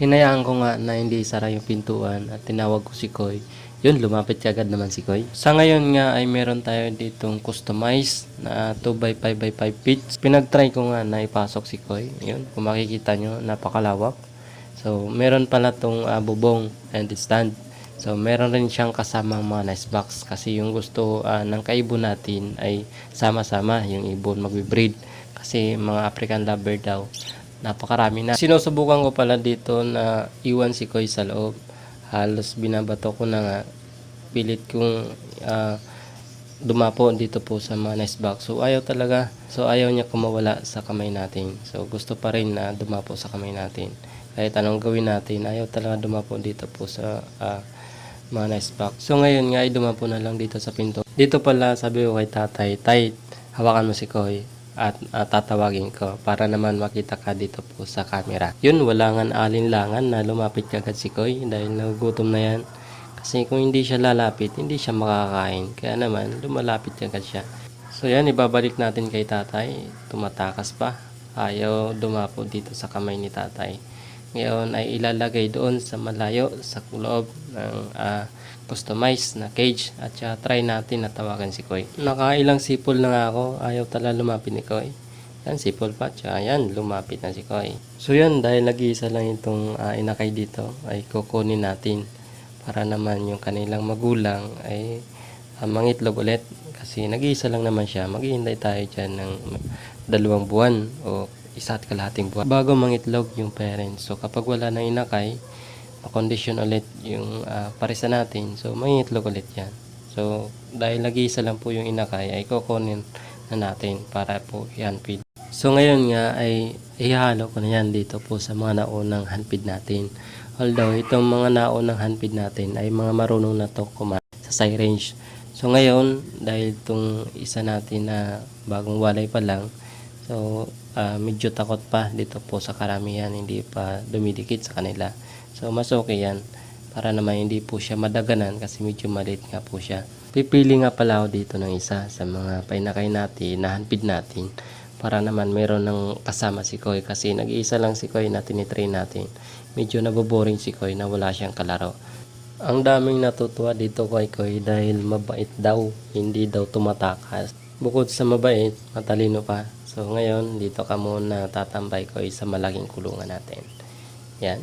Hinayaan ko nga na hindi sara yung pintuan at tinawag ko si Koy. Yun, lumapit agad naman si Koy. Sa ngayon nga ay meron tayo ditong customized na 2x5x5 feet. Pinag-try ko nga na ipasok si Koy. Yun, kung makikita nyo, napakalawak. So, meron pala tong ah, bubong and stand. So, meron rin siyang kasamang mga nice box kasi yung gusto ah, ng kaibon natin ay sama-sama yung ibon magbe-breed kasi mga African lover daw napakarami na. Sinusubukan ko pala dito na iwan si Koy sa loob. Halos binabato ko na nga. Pilit kong ah, dumapo dito po sa mga nest box. So ayaw talaga. So ayaw niya kumawala sa kamay natin. So gusto pa rin na dumapo sa kamay natin. Kahit anong gawin natin, ayaw talaga dumapo dito po sa ah, mga nest box. So ngayon nga ay dumapo na lang dito sa pinto. Dito pala sabi ko kay tatay, tay, hawakan mo si Koy at ah, tatawagin ko para naman makita ka dito po sa camera. Yun, wala nga alinlangan na lumapit kagad si Koy dahil nagugutom na yan. Kasi kung hindi siya lalapit, hindi siya makakain. Kaya naman, lumalapit agad siya. So yan, ibabalik natin kay tatay. Tumatakas pa. Ayaw dumapo dito sa kamay ni tatay. Ngayon ay ilalagay doon sa malayo sa loob ng ah, customized na cage at saka try natin na tawagan si Koy. Nakailang sipol na nga ako, ayaw tala lumapit ni Koy. Yan, sipol pa, tsaka yan, lumapit na si Koy. So yan, dahil nag-iisa lang itong ah, inakay dito, ay kukunin natin para naman yung kanilang magulang ay ah, mangitlog ulit. Kasi nag-iisa lang naman siya, maghihintay tayo dyan ng dalawang buwan o isa at kalahating buwan bago mangitlog yung parents. So kapag wala nang inakay, makondisyon ulit yung ah, parisa natin. So, mangitlog ulit yan. So, dahil nag-iisa lang po yung inakay, ay kukunin na natin para po i-unfeed. So, ngayon nga ay ihalo ko na yan dito po sa mga naunang handfeed natin. Although, itong mga naunang handfeed natin ay mga marunong na to kumain sa side range. So, ngayon, dahil itong isa natin na bagong walay pa lang, so, ah, medyo takot pa dito po sa karamihan, hindi pa dumidikit sa kanila. So, mas okay yan. Para naman hindi po siya madaganan kasi medyo maliit nga po siya. Pipili nga pala ako dito ng isa sa mga painakay natin, nahanpid natin. Para naman meron ng kasama si Koy kasi nag-iisa lang si Koy na tinitrain natin. Medyo naboboring si Koy na wala siyang kalaro. Ang daming natutuwa dito kay Koy dahil mabait daw, hindi daw tumatakas. Bukod sa mabait, matalino pa. So ngayon, dito ka muna tatambay Koy sa malaking kulungan natin. Yan.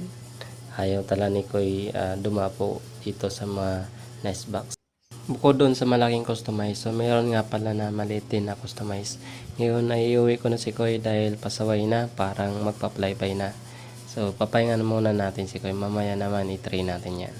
Ayaw tala ni Koy ah, dumapo dito sa mga nest box. Bukod doon sa malaking customize, so meron nga pala na maliit din na customize. Ngayon ay ko na si Koy dahil pasaway na, parang magpa-flyby na. So papahinga na muna natin si Koy, mamaya naman i-train natin yan.